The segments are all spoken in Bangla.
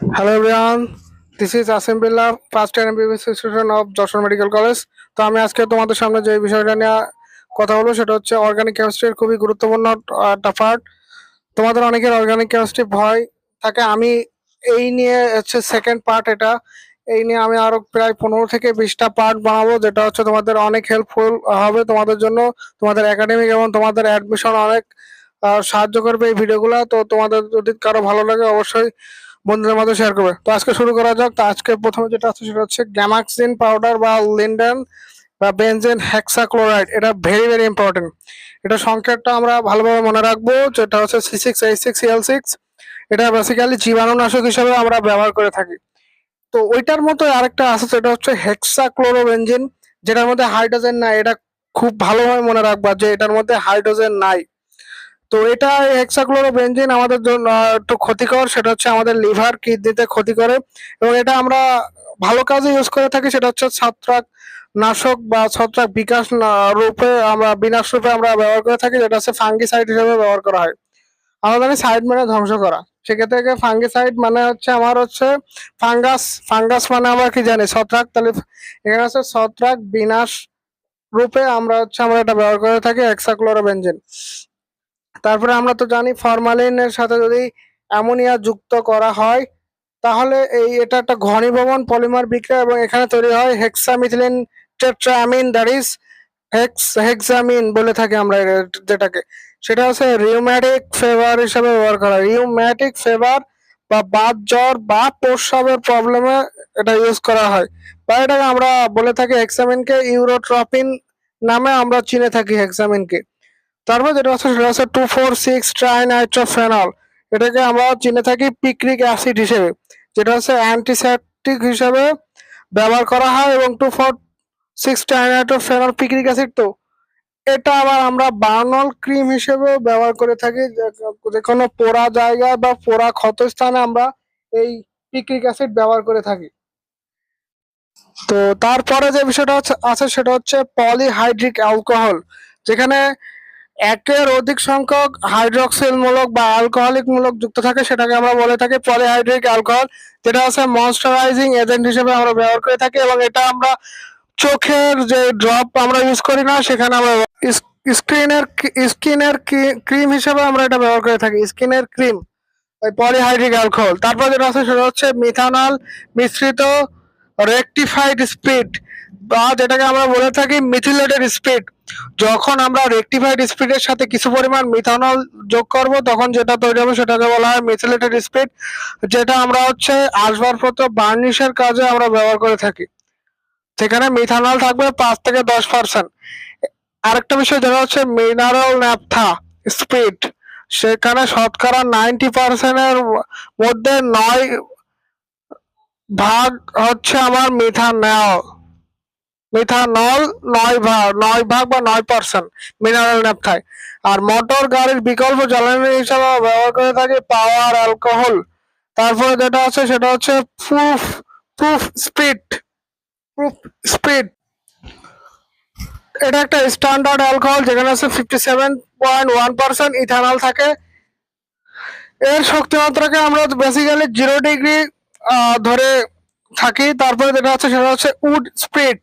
Hello everyone this is Asim Billah first year MBBS student of Jessore medical college তো আমি আজকে তোমাদের সামনে যে বিষয়টা নিয়ে কথা বলব, সেটা হচ্ছে অর্গানিক কেমিস্ট্রির খুবই গুরুত্বপূর্ণ একটা পার্ট তোমাদের অনেকের অর্গানিক কেমিস্ট্রি ভয় থাকে। আমি এই নিয়ে হচ্ছে সেকেন্ড পার্ট এটা। এই নিয়ে আমি আরও প্রায় পনেরো থেকে বিশটা পার্ট বানাবো, যেটা হচ্ছে তোমাদের অনেক হেল্পফুল হবে তোমাদের জন্য। তোমাদের একাডেমিক এবং তোমাদের অ্যাডমিশন অনেক সাহায্য করবে এই ভিডিওগুলো তো তোমাদের যদি কারও ভালো লাগে, অবশ্যই বন্ধুদের মধ্যে শেয়ার করবে। তো আজকে শুরু করা যাক। তো আজকে প্রথমে যেটা আছে সেটা হচ্ছে গ্যামাক্সিন পাউডার বা লিন্ডেন বা বেনজেন হেক্সাক্লোরাইড এটা ভেরি ভেরি ইম্পর্টেন্ট এটা সংকেতটা আমরা ভালোভাবে মনে রাখব। যেটা হচ্ছে C six eight six L six এটা বেসিক্যালি জীবাণুনাশক হিসেবে আমরা ব্যবহার করে থাকি। তো ওইটার মতো আরেকটা আছে, সেটা হচ্ছে হেক্সাক্লোরোবেনজিন যেটার মধ্যে হাইড্রোজেন নাই। এটা খুব ভালোভাবে মনে রাখবা যে এটার মধ্যে হাইড্রোজেন নাই। তো এটা হেক্সাক্লোরোবেনজিন আমাদের জন্য একটু ক্ষতিকর। সেটা হচ্ছে আমাদের লিভার কিডনিতে ক্ষতি করে। এবং এটা আমরা ভালো কাজে ইউজ করে থাকি, সেটা হচ্ছে ছত্রাক নাশক বা ছত্রাক বিকাশ রূপে আমরা, বিনাশ রূপে আমরা ব্যবহার করে থাকি, যেটা হচ্ছে ফাঙ্গিসাইড হিসেবে ব্যবহার করা হয়। আমরা জানি সাইড মানে ধ্বংস করা। সেক্ষেত্রে ফাঙ্গিসাইড মানে হচ্ছে আমার হচ্ছে ফাঙ্গাস ফাঙ্গাস মানে আমরা কি জানি? ছত্রাক। তাহলে এখানে হচ্ছে ছত্রাক বিনাশ রূপে আমরা হচ্ছে আমরা এটা ব্যবহার করে থাকি হেক্সাক্লোরোবেনজিন তারপরে আমরা তো জানি ফরমালিনের সাথে যদি অ্যামোনিয়া যুক্ত করা হয়, তাহলে এই এটা একটা ঘনীভবন পলিমার বিক্রিয়া এবং এখানে তৈরি হয় hexamethylene tetramine that is hex hexamine বলে থাকি আমরা যেটাকে। সেটা হচ্ছে রিউম্যাটিক ফেভার হিসেবে ব্যবহার করা রিউম্যাটিক ফেভার বা বাত জ্বর বা প্রস্রাবের প্রবলেমে এটা ইউজ করা হয়। বা এটাকে আমরা বলে থাকি হেক্সামিনকে ইউরোট্রপিন নামে আমরা চিনে থাকি হেক্সামিনকে তারপর যেটা হচ্ছে সেটা হচ্ছে টু ফোর সিক্স ট্রাইনাইট্রোফেনল এটাকে আমরা চিনে থাকি পিক্রিক অ্যাসিড হিসেবে। যেটা হচ্ছে অ্যান্টিসেপটিক হিসেবে ব্যবহার করা হয় এবং two four six trinitrophenol picric acid তো। এটা আবার আমরা বার্নল ক্রিম হিসেবেও ব্যবহার করে থাকি। যে- কোনো পোড়া জায়গা বা পোড়া ক্ষত স্থানে আমরা এই পিক্রিক অ্যাসিড ব্যবহার করে থাকি। তো তারপরে যে বিষয়টা আছে সেটা হচ্ছে পলিহাইড্রিক অ্যালকোহল যেখানে একের অধিক সংখ্যক হাইড্রক্সিল মূলক বা অ্যালকোহলিক মূলক যুক্ত থাকে, সেটাকে আমরা বলে থাকি পলিহাইড্রিক অ্যালকোহল যেটা হচ্ছে ময়শ্চারাইজিং এজেন্ট হিসেবে আমরা ব্যবহার করে থাকি এবং এটা আমরা চোখের যে ড্রপ আমরা ইউজ করি না, সেখানে আমরা স্ক্রিনের স্কিনের ক্রিম হিসেবে আমরা এটা ব্যবহার করে থাকি, স্কিনের ক্রিম, ওই পলিহাইড্রিক অ্যালকোহল তারপর যেটা আছে সেটা হচ্ছে মিথানল মিশ্রিত রেকটিফাইড স্পিড বা যেটাকে আমরা বলে থাকি মিথিলেটেড স্পিড যখন আমরা রেকটিফাইড স্পিডের সাথে কিছু পরিমাণ মিথানল যোগ করব, তখন যেটা তৈরি হবে সেটাকে বলা হয় মিথিলেটেড স্পিড যেটা আমরা হচ্ছে আসবাবপত্র বার্নিশের কাজে আমরা ব্যবহার করে থাকি। সেখানে মিথানল থাকবে পাঁচ থেকে দশ পার্সেন্ট আরেকটা বিষয় যেটা হচ্ছে মিনারেল ন্যাপথা স্পিড সেখানে শতকরা নাইনটি পার্সেন্টের মধ্যে নয় ভাগ হচ্ছে আমার মিথানল মিথানল নয় ভাগ নয় ভাগ বা নয় পার্সেন্ট মিনারেল ন্যাপথায় আর মোটর গাড়ির বিকল্প জ্বালানি হিসাবে ব্যবহার করে থাকি পাওয়ার অ্যালকোহল তারপরে যেটা আছে সেটা হচ্ছে proof proof spirit proof spirit এটা একটা স্ট্যান্ডার্ড অ্যালকোহল যেখানে আছে fifty seven point one percent ethanol থাকে। এর শক্তিমাত্রাকে আমরা বেসিক্যালি জিরো ডিগ্রি ধরে থাকি। তারপরে যেটা হচ্ছে, সেটা হচ্ছে উড স্পিড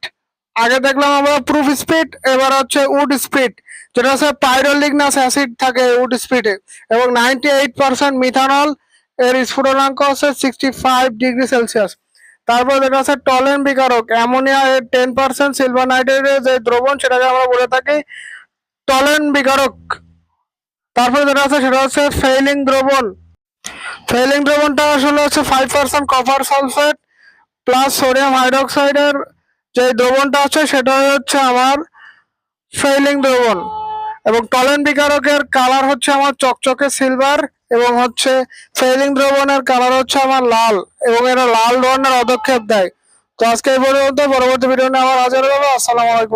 আগে দেখলাম আমরা প্রুফ স্পিড এবার হচ্ছে উড স্পিড যেটা হচ্ছে পাইরোলিগনাস অ্যাসিড থাকে উড স্পিডে এবং নাইনটি এইট পার্সেন্ট মিথানল এর স্ফুটনাঙ্ক হচ্ছে সিক্সটি ফাইভ ডিগ্রি সেলসিয়াস তারপর যেটা হচ্ছে টলেন বিকারক অ্যামোনিয়া এর টেন পার্সেন্ট সিলভার নাইট্রেটের যে দ্রবণ, সেটাকে আমরা বলে থাকি টলেন বিকারক। তারপরে যেটা আছে, সেটা হচ্ছে ফেইলিং দ্রবণ। ফেইলিং দ্রবণটা আসলে হচ্ছে five percent copper sulphate plus sodium হাইড্রোক্সাইডের যে দ্রবণটা আছে সেটা হচ্ছে আমার ফেইলিং দ্রবণ এবং টলেন বিকারকের কালার হচ্ছে আমার চকচকে সিলভার এবং হচ্ছে ফেলিং দ্রবণের কালার হচ্ছে আমার লাল এবং এরা লাল ধরনের অদক্ষেপ দেয়। তো আজকে এই পর্যন্ত, পরবর্তী ভিডিও নিয়ে আবার হাজার হবে। আসসালামু আলাইকুম।